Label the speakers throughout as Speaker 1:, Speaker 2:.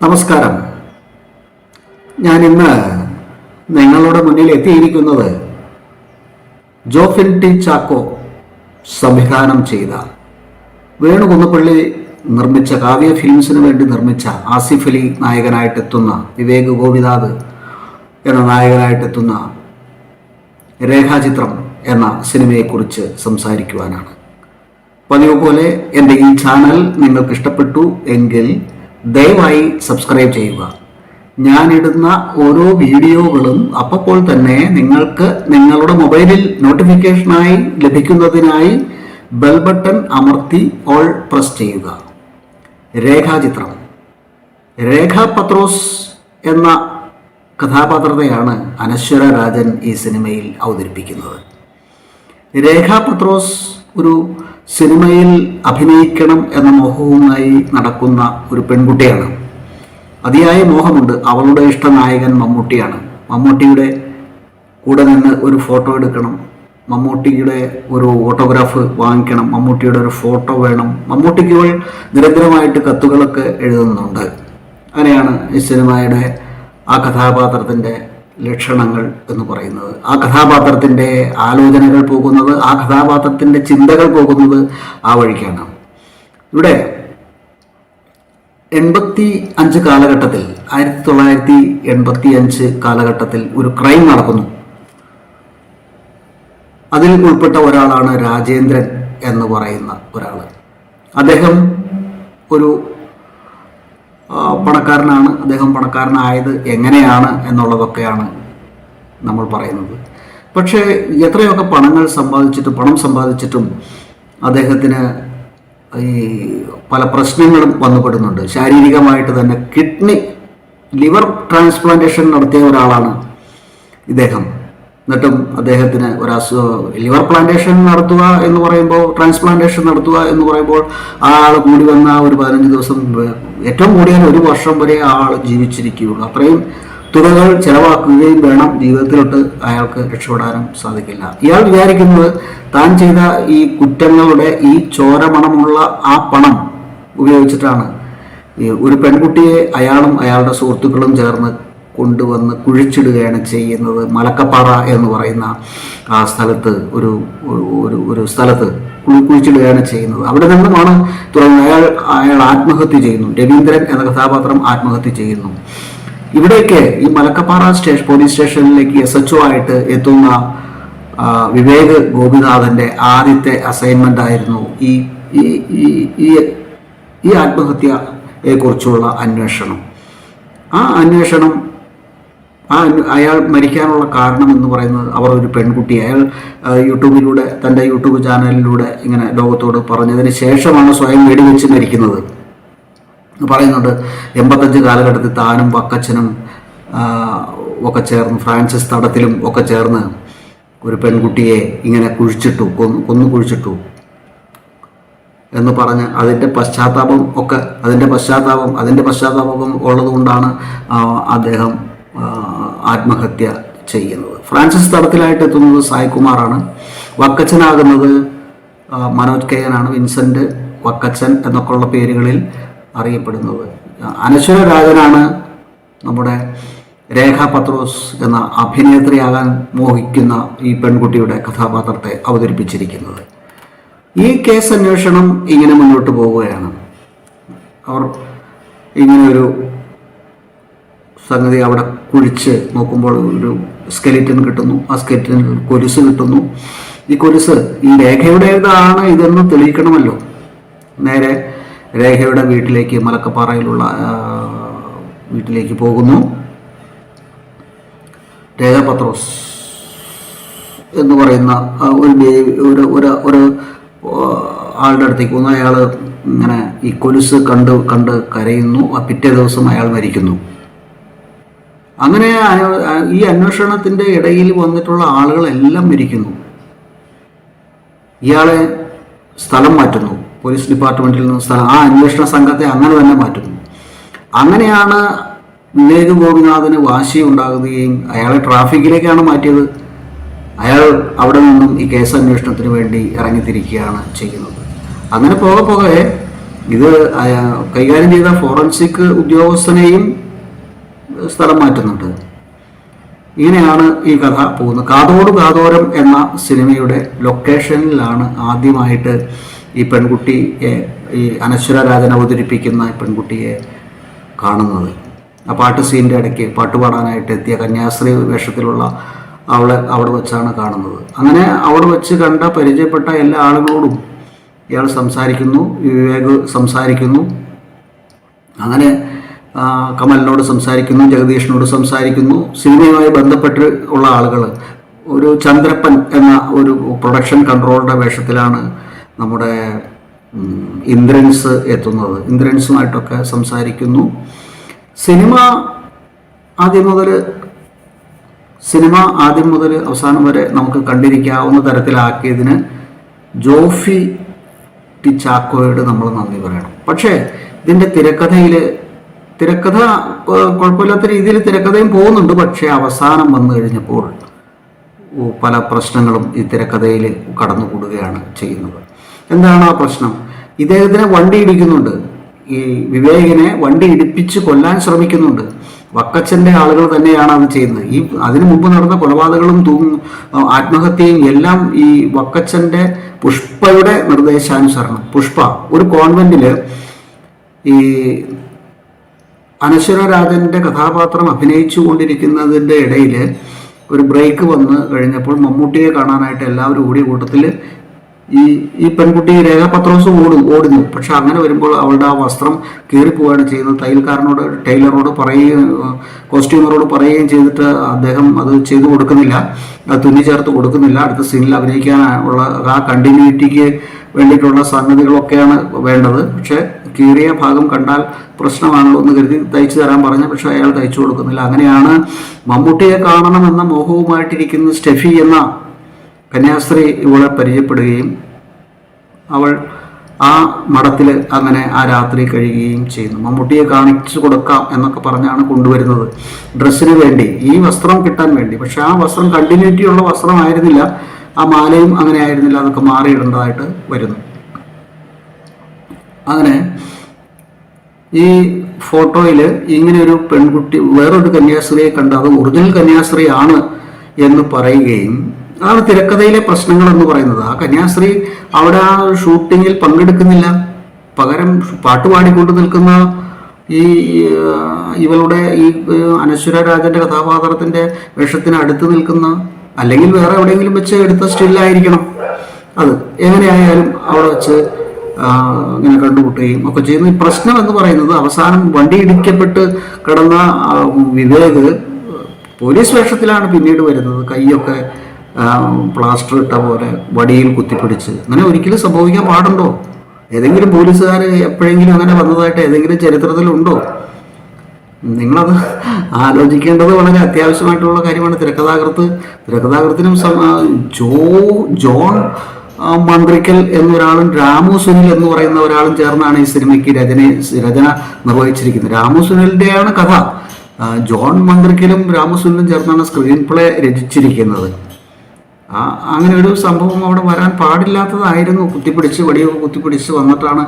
Speaker 1: നമസ്കാരം. ഞാൻ ഇന്ന് നിങ്ങളുടെ മുന്നിൽ എത്തിയിരിക്കുന്നത് ജോഫിൻ ടി ചാക്കോ സംവിധാനം ചെയ്ത വേണുകുന്നപ്പള്ളി നിർമ്മിച്ച കാവ്യ ഫിലിംസിന് വേണ്ടി നിർമ്മിച്ച ആസിഫ് അലി നായകനായിട്ടെത്തുന്ന വിവേക് ഗോപിനാഥ് എന്ന നായകനായിട്ടെത്തുന്ന രേഖാചിത്രം എന്ന സിനിമയെക്കുറിച്ച് സംസാരിക്കുവാനാണ്. പതിവ് പോലെ എന്റെ ഈ ചാനൽ നിങ്ങൾക്ക് ഇഷ്ടപ്പെട്ടു എങ്കിൽ ദയവായി സബ്സ്ക്രൈബ് ചെയ്യുക. ഞാനിടുന്ന ഓരോ വീഡിയോകളും അപ്പോൾ തന്നെ നിങ്ങൾക്ക് നിങ്ങളുടെ മൊബൈലിൽ നോട്ടിഫിക്കേഷനായി ലഭിക്കുന്നതിനായി ബെൽ ബട്ടൺ അമർത്തി ഓൾ പ്രസ് ചെയ്യുക. രേഖാചിത്രം. രേഖ പത്രോസ് എന്ന കഥാപാത്രത്തെയാണ് അനശ്വര രാജൻ ഈ സിനിമയിൽ അവതരിപ്പിക്കുന്നത്. രേഖാ പത്രോസ് ഒരു സിനിമയിൽ അഭിനയിക്കണം എന്ന മോഹവുമായി നടക്കുന്ന ഒരു പെൺകുട്ടിയാണ്. അതിയായ മോഹമുണ്ട്. അവളുടെ ഇഷ്ട നായകൻ മമ്മൂട്ടിയാണ്. മമ്മൂട്ടിയുടെ കൂടെ നിന്ന് ഒരു ഫോട്ടോ എടുക്കണം. മമ്മൂട്ടിയുടെ ഒരു ഓട്ടോഗ്രാഫ് വാങ്ങിക്കണം. മമ്മൂട്ടിയുടെ ഒരു ഫോട്ടോ വേണം. മമ്മൂട്ടിക്ക് ഇവൾ നിരന്തരമായിട്ട് കത്തുകളൊക്കെ എഴുതുന്നുണ്ട്. അങ്ങനെയാണ് ഈ സിനിമയുടെ ആ കഥാപാത്രത്തിന്റെ ലക്ഷണങ്ങൾ എന്ന് പറയുന്നത്. ആ കഥാപാത്രത്തിന്റെ ആലോചനകൾ പോകുന്നത് ആ കഥാപാത്രത്തിന്റെ ചിന്തകൾ പോകുന്നത് ആ വഴിക്കാണ്. ഇവിടെ എൺപത്തി അഞ്ച് കാലഘട്ടത്തിൽ ആയിരത്തി തൊള്ളായിരത്തി എൺപത്തി അഞ്ച് കാലഘട്ടത്തിൽ ഒരു ക്രൈം നടക്കുന്നു. അതിൽ ഉൾപ്പെട്ട ഒരാളാണ് രാജേന്ദ്രൻ എന്ന് പറയുന്ന ഒരാൾ അദ്ദേഹം ഒരു പണക്കാരനാണ് അദ്ദേഹം പണക്കാരനായത് എങ്ങനെയാണ് എന്നുള്ളതൊക്കെയാണ് നമ്മൾ പറയുന്നത്. പക്ഷേ എത്രയൊക്കെ പണങ്ങൾ സമ്പാദിച്ചിട്ടും പണം സമ്പാദിച്ചിട്ടും അദ്ദേഹത്തിന് ഈ പല പ്രശ്നങ്ങളും വന്നുപെടുന്നുണ്ട്. ശാരീരികമായിട്ട് തന്നെ കിഡ്നി ലിവർ ട്രാൻസ്പ്ലാന്റേഷൻ നടത്തിയ ഒരാളാണ് ഇദ്ദേഹം. എന്നിട്ടും അദ്ദേഹത്തിന് ഒരു അസുഖം ലിവർ പ്ലാന്റേഷൻ നടത്തുക എന്ന് പറയുമ്പോൾ ട്രാൻസ്പ്ലാന്റേഷൻ നടത്തുക എന്ന് പറയുമ്പോൾ ആ ആൾ കൂടി വന്ന ഒരു പതിനഞ്ച് ദിവസം ഏറ്റവും കൂടിയ ഒരു വർഷം വരെ ആ ആൾ ജീവിച്ചിരിക്കുകയുള്ളൂ. അത്രയും തുകകൾ ചെലവാക്കുകയും വേണം ജീവിതത്തിലോട്ട് അയാൾക്ക് രക്ഷപ്പെടാനും സാധിക്കില്ല. ഇയാൾ വിചാരിക്കുന്നത് താൻ ചെയ്ത ഈ കുറ്റങ്ങളുടെ ഈ ചോരമണമുള്ള ആ പണം ഉപയോഗിച്ചിട്ടാണ്. ഒരു പെൺകുട്ടിയെ അയാളും അയാളുടെ സുഹൃത്തുക്കളും ചേർന്ന് കൊണ്ടുവന്ന് കുഴിച്ചിടുകയാണ് ചെയ്യുന്നത് മലക്കപ്പാറ എന്ന് പറയുന്ന ആ സ്ഥലത്ത് ഒരു ഒരു- ഒരു സ്ഥലത്ത് കുഴി- കുഴിച്ചിടുകയാണ് ചെയ്യുന്നത്. അവിടെ നിന്നുമാണ് തുടങ്ങുന്നത് അയാൾ അയാൾ ആത്മഹത്യ ചെയ്യുന്നു. രവീന്ദ്രൻ എന്ന കഥാപാത്രം ആത്മഹത്യ ചെയ്യുന്നു. ഇവിടേക്ക് ഈ മലക്കപ്പാറ സ്റ്റേഷൻ പോലീസ് സ്റ്റേഷനിലേക്ക് എസ് എച്ച് ആയിട്ട് എത്തുന്ന വിവേക് ഗോപിനാഥന്റെ ആദ്യത്തെ അസൈൻമെന്റ് ആയിരുന്നു ഈ ഈ ഈ- ഈ ഈ ആത്മഹത്യയെ കുറിച്ചുള്ള അന്വേഷണം. ആ അന്വേഷണം ആ അയാൾ മരിക്കാനുള്ള കാരണം എന്ന് പറയുന്നത് അവർ ഒരു പെൺകുട്ടി. അയാൾ യൂട്യൂബിലൂടെ തന്റെ യൂട്യൂബ് ചാനലിലൂടെ ഇങ്ങനെ ലോകത്തോട് പറഞ്ഞതിന് ശേഷമാണ് സ്വയം വെടിവെച്ച് മരിക്കുന്നത്. പറയുന്നുണ്ട് എൺപത്തഞ്ച് കാലഘട്ടത്തിൽ താനും വക്കച്ചനും ഒക്കെ ചേർന്ന് ഫ്രാൻസിസ് തടത്തിലും ഒക്കെ ചേർന്ന് ഒരു പെൺകുട്ടിയെ ഇങ്ങനെ കുഴിച്ചിട്ടു കൊന്നു കൊന്നു കുഴിച്ചിട്ടു. എന്ന് പറഞ്ഞ് അതിന്റെ പശ്ചാത്താപം ഒക്കെ അതിന്റെ പശ്ചാത്താപം അതിന്റെ പശ്ചാത്താപം ഉള്ളതുകൊണ്ടാണ് അദ്ദേഹം ആത്മഹത്യ ചെയ്യുന്നത്. ഫ്രാൻസിസ് തടത്തിലായിട്ട് എത്തുന്നത് സായ്കുമാറാണ് വക്കച്ചനാകുന്നത് മനോജ് കെ എനാണ് വിൻസെന്റ് വക്കച്ചൻ എന്നൊക്കെയുള്ള പേരുകളിൽ അറിയപ്പെടുന്നത്. അനശ്വര രാജനാണ് നമ്മുടെ രേഖ പത്രോസ് എന്ന അഭിനേത്രിയാകാൻ മോഹിക്കുന്ന ഈ പെൺകുട്ടിയുടെ കഥാപാത്രത്തെ അവതരിപ്പിച്ചിരിക്കുന്നത്. ഈ കേസ് അന്വേഷണം ഇങ്ങനെ മുന്നോട്ട് പോവുകയാണ്. അവർ ഇങ്ങനെ ഒരു സംഗതി അവിടെ കുഴിച്ച് നോക്കുമ്പോൾ ഒരു സ്കെലിറ്റൻ കിട്ടുന്നു. ആ സ്കെലിറ്റനിൽ കൊലുസ് കിട്ടുന്നു. ഈ കൊലുസ് ഈ രേഖയുടേതാണ് ഇതെന്ന് തെളിയിക്കണമല്ലോ. നേരെ രേഖയുടെ വീട്ടിലേക്ക് മലക്കപ്പാറയിലുള്ള വീട്ടിലേക്ക് പോകുന്നു. രേഖ പത്രോസ് എന്ന് പറയുന്ന ഒരു ഒരു ഒരു ഒരു ആളുടെ അടുത്തേക്ക് പോകുന്നു അയാൾ ഇങ്ങനെ ഈ കൊലുസ് കണ്ട് കണ്ട് കരയുന്നു. ആ പിറ്റേ ദിവസം അയാൾ മരിക്കുന്നു. അങ്ങനെ ഈ അന്വേഷണത്തിന്റെ ഇടയിൽ വന്നിട്ടുള്ള ആളുകളെല്ലാം മരിക്കുന്നു. ഇയാളെ സ്ഥലം മാറ്റുന്നു. പോലീസ് ഡിപ്പാർട്ട്മെന്റിൽ നിന്ന് സ്ഥലം ആ അന്വേഷണ സംഘത്തെ അങ്ങനെ തന്നെ മാറ്റുന്നു. അങ്ങനെയാണ് വിവേക് ഗോപിനാഥിന് വാശി ഉണ്ടാകുകയും അയാളെ ട്രാഫിക്കിലേക്കാണ് മാറ്റിയത്. അയാൾ അവിടെ നിന്നും ഈ കേസ് അന്വേഷണത്തിന് വേണ്ടി ഇറങ്ങിത്തിരിക്കുകയാണ് ചെയ്യുന്നത്. അങ്ങനെ പോകെ പോകെ ഇത് കൈകാര്യം ചെയ്ത ഫോറൻസിക് ഉദ്യോഗസ്ഥനെയും സ്ഥലം മാറ്റുന്നുണ്ട്. ഇങ്ങനെയാണ് ഈ കഥ പോകുന്നത്. കാതോട് കാതോരം എന്ന സിനിമയുടെ ലൊക്കേഷനിലാണ് ആദ്യമായിട്ട് ഈ പെൺകുട്ടിയെ ഈ അനശ്വര രാജന അവതരിപ്പിക്കുന്ന പെൺകുട്ടിയെ കാണുന്നത്. ആ പാട്ട് സീന്റെ ഇടയ്ക്ക് പാട്ട് പാടാനായിട്ട് എത്തിയ കന്യാസ്ത്രീ വേഷത്തിലുള്ള അവളെ അവിടെ വെച്ചാണ് കാണുന്നത്. അങ്ങനെ അവിടെ വെച്ച് കണ്ട പരിചയപ്പെട്ട എല്ലാ ആളുകളോടും ഇയാൾ സംസാരിക്കുന്നു വിവേക് സംസാരിക്കുന്നു. അങ്ങനെ കമലിനോട് സംസാരിക്കുന്നു ജഗദീഷിനോട് സംസാരിക്കുന്നു. സിനിമയുമായി ബന്ധപ്പെട്ട് ഉള്ള ആളുകൾ ഒരു ചന്ദ്രപ്പൻ എന്ന ഒരു പ്രൊഡക്ഷൻ കൺട്രോളുടെ വേഷത്തിലാണ് നമ്മുടെ ഇന്ദ്രൻസ് എത്തുന്നത്. ഇന്ദ്രൻസുമായിട്ടൊക്കെ സംസാരിക്കുന്നു. സിനിമ ആദ്യം മുതൽ സിനിമ ആദ്യം മുതൽ അവസാനം വരെ നമുക്ക് കണ്ടിരിക്കാവുന്ന തരത്തിലാക്കിയതിന് ജോഫി ടി ചാക്കോയോട് നമ്മൾ നന്ദി പറയണം. പക്ഷേ ഇതിന്റെ തിരക്കഥയിൽ തിരക്കഥ കുഴപ്പമില്ലാത്ത രീതിയിൽ തിരക്കഥയും പോകുന്നുണ്ട്. പക്ഷേ അവസാനം വന്നു കഴിഞ്ഞപ്പോൾ പല പ്രശ്നങ്ങളും ഈ തിരക്കഥയിൽ കടന്നുകൂടുകയാണ് ചെയ്യുന്നത്. എന്താണ് ആ പ്രശ്നം? ഇദ്ദേഹത്തിനെ വണ്ടി ഇടിക്കുന്നുണ്ട്. ഈ വിവേകിനെ വണ്ടി ഇടിപ്പിച്ച് കൊല്ലാൻ ശ്രമിക്കുന്നുണ്ട്. വക്കച്ചന്റെ ആളുകൾ തന്നെയാണ് അത് ചെയ്യുന്നത്. ഈ അതിനു മുമ്പ് നടന്ന കൊലപാതകങ്ങളും ആത്മഹത്യയും എല്ലാം ഈ വക്കച്ചന്റെ പുഷ്പയുടെ നിർദ്ദേശാനുസരണം. പുഷ്പ ഒരു കോൺവെന്റിൽ ഈ അനശ്വര രാജന്റെ കഥാപാത്രം അഭിനയിച്ചു കൊണ്ടിരിക്കുന്നതിന്റെ ഇടയിൽ ഒരു ബ്രേക്ക് വന്ന് കഴിഞ്ഞപ്പോൾ മമ്മൂട്ടിയെ കാണാനായിട്ട് എല്ലാവരും ഓടിയ കൂട്ടത്തിൽ ഈ ഈ പെൺകുട്ടി രേഖാപത്രോസ് ഓടും ഓടുന്നു. പക്ഷെ അങ്ങനെ വരുമ്പോൾ അവളുടെ ആ വസ്ത്രം കീറിപ്പോവുകയാണ് ചെയ്യുന്നത്. തയ്യൽക്കാരനോട് ടൈലറോട് പറയുകയും കോസ്റ്റ്യൂമറോട് പറയുകയും ചെയ്തിട്ട് അദ്ദേഹം അത് ചെയ്തു കൊടുക്കുന്നില്ല. അത് തുന്നി ചേർത്ത് കൊടുക്കുന്നില്ല. അടുത്ത സീനിൽ അഭിനയിക്കാനുള്ള ആ കണ്ടിന്യൂറ്റിക്ക് വേണ്ടിയിട്ടുള്ള സംഗതികളൊക്കെയാണ് വേണ്ടത്. പക്ഷേ കീറിയ ഭാഗം കണ്ടാൽ പ്രശ്നമാണല്ലോ എന്ന് കരുതി തയ്ച്ചു തരാൻ പറഞ്ഞ പക്ഷെ അയാൾ തയ്ച്ചു കൊടുക്കുന്നില്ല. അങ്ങനെയാണ് മമ്മൂട്ടിയെ കാണണമെന്ന മോഹവുമായിട്ടിരിക്കുന്ന സ്റ്റെഫി എന്ന കന്യാസ്ത്രീ ഇവളെ പരിചയപ്പെടുകയും അവൾ ആ മഠത്തിൽ അങ്ങനെ ആ രാത്രി കഴിയുകയും ചെയ്യുന്നു. മമ്മൂട്ടിയെ കാണിച്ചു കൊടുക്കാം എന്നൊക്കെ പറഞ്ഞാണ് കൊണ്ടുവരുന്നത് ഡ്രസ്സിന് വേണ്ടി. ഈ വസ്ത്രം കിട്ടാൻ വേണ്ടി. പക്ഷെ ആ വസ്ത്രം കണ്ടിന്യൂറ്റി ഉള്ള വസ്ത്രമായിരുന്നില്ല. ആ മാലയും അങ്ങനെ ആയിരുന്നില്ല അതൊക്കെ മാറിയിടേണ്ടതായിട്ട് വരുന്നു. അങ്ങനെ ഈ ഫോട്ടോയിൽ ഇങ്ങനെ ഒരു പെൺകുട്ടി വേറൊരു കന്യാസ്ത്രീയെ കണ്ട് അത് ഒറിജിനൽ കന്യാസ്ത്രീ ആണ് എന്ന് പറയുകയും അതാണ് തിരക്കഥയിലെ പ്രശ്നങ്ങൾ എന്ന് പറയുന്നത്. ആ കന്യാസ്ത്രീ അവിടെ ആ ഷൂട്ടിങ്ങിൽ പങ്കെടുക്കുന്നില്ല. പകരം പാട്ടുപാടിക്കൊണ്ട് നിൽക്കുന്ന ഈ ഇവളുടെ ഈ അനശ്വര രാജന്റെ കഥാപാത്രത്തിന്റെ വേഷത്തിന് അടുത്ത് നിൽക്കുന്ന അല്ലെങ്കിൽ വേറെ എവിടെയെങ്കിലും വെച്ച് എടുത്ത സ്റ്റില്ലായിരിക്കണം. അത് എങ്ങനെയായാലും അവിടെ വെച്ച് ഇങ്ങനെ കണ്ടുമുട്ടുകയും ഒക്കെ ചെയ്യുന്ന. പ്രശ്നം എന്ന് പറയുന്നത് അവസാനം വണ്ടി ഇടിക്കപ്പെട്ട് കിടന്ന വിവേക് പോലീസ് വേഷത്തിലാണ് പിന്നീട് വരുന്നത്. കൈയൊക്കെ പ്ലാസ്റ്റർ ഇട്ട പോലെ വടിയിൽ കുത്തിപ്പിടിച്ച്. അങ്ങനെ ഒരിക്കലും സംഭവിക്കാൻ പാടുണ്ടോ? ഏതെങ്കിലും പോലീസുകാർ എപ്പോഴെങ്കിലും അങ്ങനെ വന്നതായിട്ട് ഏതെങ്കിലും ചരിത്രത്തിലുണ്ടോ നിങ്ങളത് ആലോചിക്കേണ്ടത് വളരെ അത്യാവശ്യമായിട്ടുള്ള കാര്യമാണ്. തിരക്കഥാകൃത്ത് തിരക്കഥാകൃത്തിനും ജോ ജോൺ മന്ത്രിക്കൽ എന്നൊരാളും രാമു സുനിൽ എന്ന് പറയുന്ന ഒരാളും ചേർന്നാണ് ഈ സിനിമയ്ക്ക് രചന രചന നിർവഹിച്ചിരിക്കുന്നത്. രാമു സുനിലിന്റെയാണ് കഥ. ജോൺ മന്ത്രിക്കലും രാമു സുനിലും ചേർന്നാണ് സ്ക്രീൻ പ്ലേ രചിച്ചിരിക്കുന്നത്. അങ്ങനെ ഒരു സംഭവം അവിടെ വരാൻ പാടില്ലാത്തതായിരുന്നു. കുത്തിപ്പിടിച്ച് വടിയൊക്കെ കുത്തിപ്പിടിച്ച് വന്നിട്ടാണ്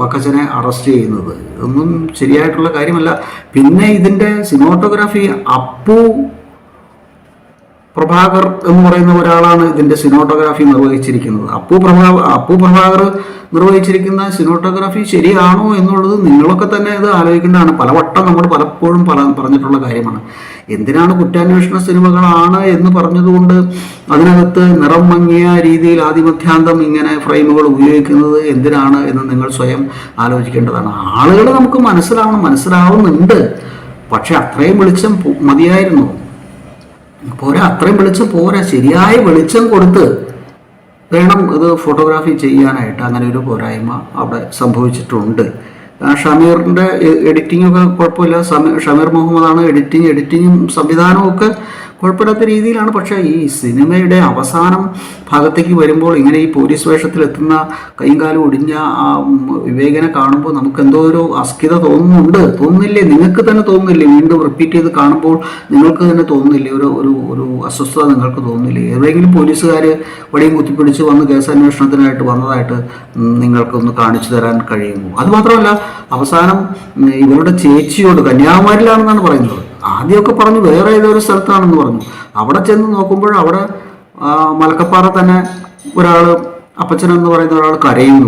Speaker 1: വക്കച്ചനെ അറസ്റ്റ് ചെയ്യുന്നത്. ഒന്നും ശരിയായിട്ടുള്ള കാര്യമല്ല. പിന്നെ ഇതിന്റെ സിനിമോട്ടോഗ്രാഫി അപ്പു പ്രഭാകർ എന്ന് പറയുന്ന ഒരാളാണ് ഇതിന്റെ സിനോട്ടോഗ്രാഫി നിർവഹിച്ചിരിക്കുന്നത്. അപ്പു പ്രഭാ അപ്പു പ്രഭാകർ നിർവഹിച്ചിരിക്കുന്ന സിനോട്ടോഗ്രാഫി ശരിയാണോ എന്നുള്ളത് നിങ്ങളൊക്കെ തന്നെ ഇത് ആലോചിക്കേണ്ടതാണ്. പലവട്ടം നമ്മൾ പലപ്പോഴും പല പറഞ്ഞിട്ടുള്ള കാര്യമാണ്. എന്തിനാണ് കുറ്റാന്വേഷണ സിനിമകളാണ് എന്ന് പറഞ്ഞതുകൊണ്ട് അതിനകത്ത് നിറം മങ്ങിയ രീതിയിൽ ആദിമധ്യാന്തം ഇങ്ങനെ ഫ്രെയിമുകൾ ഉപയോഗിക്കുന്നത് എന്തിനാണ് എന്ന് നിങ്ങൾ സ്വയം ആലോചിക്കേണ്ടതാണ്. ആളുകൾ നമുക്ക് മനസ്സിലാവണം മനസ്സിലാവുന്നുണ്ട്. പക്ഷെ അത്രയും വെളിച്ചം മതിയായിരുന്നു. പോരാ അത്രയും വെളിച്ചം പോരാ ശരിയായ വെളിച്ചം കൊടുത്ത് വേണം ഇത് ഫോട്ടോഗ്രാഫി ചെയ്യാനായിട്ട് അങ്ങനെ ഒരു പോരായ്മ അവിടെ സംഭവിച്ചിട്ടുണ്ട്. ഷമീറിന്റെ എഡിറ്റിംഗ് ഒക്കെ കുഴപ്പമില്ല. ഷമീർ മുഹമ്മദാണ് എഡിറ്റിംഗ് എഡിറ്റിങ്ങും സംവിധാനവും ഒക്കെ കുഴപ്പമില്ലാത്ത രീതിയിലാണ്. പക്ഷേ ഈ സിനിമയുടെ അവസാനം ഭാഗത്തേക്ക് വരുമ്പോൾ ഇങ്ങനെ ഈ പോലീസ് വേഷത്തിൽ എത്തുന്ന കൈയും കാലും ഒടിഞ്ഞ ആ വിവേകനെ കാണുമ്പോൾ നമുക്ക് എന്തോ ഒരു അസ്കിത തോന്നുന്നുണ്ട്. തോന്നില്ലേ നിങ്ങൾക്ക് തന്നെ തോന്നില്ലേ വീണ്ടും റിപ്പീറ്റ് ചെയ്ത് കാണുമ്പോൾ നിങ്ങൾക്ക് തന്നെ തോന്നുന്നില്ലേ? ഒരു ഒരു ഒരു അസ്വസ്ഥത നിങ്ങൾക്ക് തോന്നില്ലേ ഏതെങ്കിലും പോലീസുകാർ വടിയും കുത്തിപ്പിടിച്ച് വന്ന് കേസന്വേഷണത്തിനായിട്ട് വന്നതായിട്ട് നിങ്ങൾക്കൊന്ന് കാണിച്ചു തരാൻ കഴിയുമോ? അതുമാത്രമല്ല അവസാനം ഇവരുടെ ചേച്ചിയോട് കന്യാകുമാരിലാണെന്നാണ് പറയുന്നത്. ആദ്യമൊക്കെ പറഞ്ഞു വേറെ ഏതൊരു സ്ഥലത്താണെന്ന് പറഞ്ഞു. അവിടെ ചെന്ന് നോക്കുമ്പോൾ അവിടെ മലക്കപ്പാറ തന്നെ ഒരാൾ അപ്പച്ചൻ എന്ന് പറയുന്ന ഒരാൾ കരയുന്നു.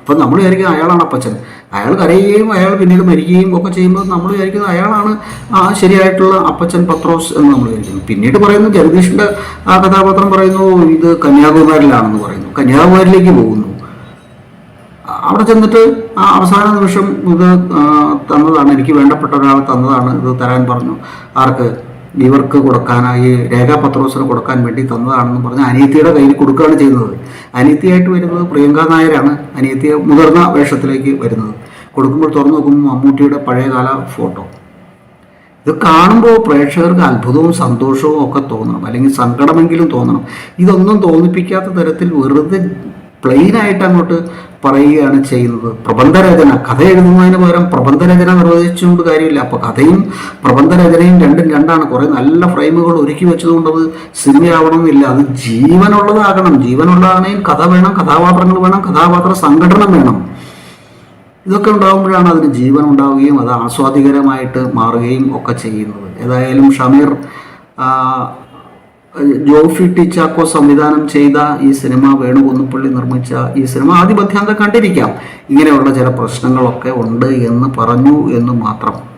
Speaker 1: അപ്പം നമ്മൾ വിചാരിക്കും അയാളാണ് അപ്പച്ചൻ. അയാൾ കരയുകയും അയാൾ പിന്നീട് മരിക്കുകയും ഒക്കെ ചെയ്യുമ്പോൾ നമ്മൾ വിചാരിക്കുന്നത് അയാളാണ് ആ ശരിയായിട്ടുള്ള അപ്പച്ചൻ പത്രോസ് എന്ന് നമ്മൾ വിചാരിക്കുന്നു. പിന്നീട് പറയുന്നു ജഗദീഷിന്റെ ആ കഥാപാത്രം പറയുന്നു ഇത് കന്യാകുമാരിലാണെന്ന് പറയുന്നു. കന്യാകുമാരിലേക്ക് പോകുന്നു. അവിടെ ചെന്നിട്ട് ആ അവസാന നിമിഷം ഇത് തന്നതാണ്. എനിക്ക് വേണ്ടപ്പെട്ട ഒരാൾ തന്നതാണ്. ഇത് തരാൻ പറഞ്ഞു. ആർക്ക്? ഇവർക്ക് കൊടുക്കാനായി രേഖാപത്രോസിന് കൊടുക്കാൻ വേണ്ടി തന്നതാണെന്ന് പറഞ്ഞ് അനിയത്തിയുടെ കയ്യിൽ കൊടുക്കുകയാണ് ചെയ്യുന്നത്. അനിയത്തിയായിട്ട് വരുന്നത് പ്രിയങ്ക നായരാണ്. അനിയത്തിയെ മുതിർന്ന വേഷത്തിലേക്ക് വരുന്നത്. കൊടുക്കുമ്പോൾ തുറന്നു നോക്കുമ്പോൾ മമ്മൂട്ടിയുടെ പഴയകാല ഫോട്ടോ. ഇത് കാണുമ്പോൾ പ്രേക്ഷകർക്ക് അത്ഭുതവും സന്തോഷവും ഒക്കെ തോന്നണം. അല്ലെങ്കിൽ സങ്കടമെങ്കിലും തോന്നണം. ഇതൊന്നും തോന്നിപ്പിക്കാത്ത തരത്തിൽ വെറുതെ പ്ലെയിനായിട്ട് അങ്ങോട്ട് പറയുകയാണ് ചെയ്യുന്നത്. പ്രബന്ധരചന. കഥ എഴുതുന്നതിന് പകരം പ്രബന്ധരചന നിർവഹിച്ചുകൊണ്ട് കാര്യമില്ല. അപ്പോൾ കഥയും പ്രബന്ധരചനയും രണ്ടും രണ്ടാണ്. കുറേ നല്ല ഫ്രെയിമുകൾ ഒരുക്കി വെച്ചതുകൊണ്ട് അത് സിനിമയാവണമെന്നില്ല. അത് ജീവനുള്ളതാകണം. ജീവനുള്ളതാണെങ്കിൽ കഥ വേണം കഥാപാത്രങ്ങൾ വേണം കഥാപാത്ര സംഘടന വേണം. ഇതൊക്കെ ഉണ്ടാകുമ്പോഴാണ് അതിന് ജീവൻ ഉണ്ടാവുകയും അത് ആസ്വാദികരമായിട്ട് മാറുകയും ഒക്കെ ചെയ്യുന്നത്. ഏതായാലും ഷമീർ ജോഫി ടി ചാക്കോ സംവിധാനം ചെയ്ത ഈ സിനിമ വേണുകുന്നപ്പള്ളി നിർമ്മിച്ച ഈ സിനിമ ആദ്യ കണ്ടിരിക്കാം. ഇങ്ങനെയുള്ള ചില പ്രശ്നങ്ങളൊക്കെ ഉണ്ട് എന്ന് പറഞ്ഞു എന്ന് മാത്രം.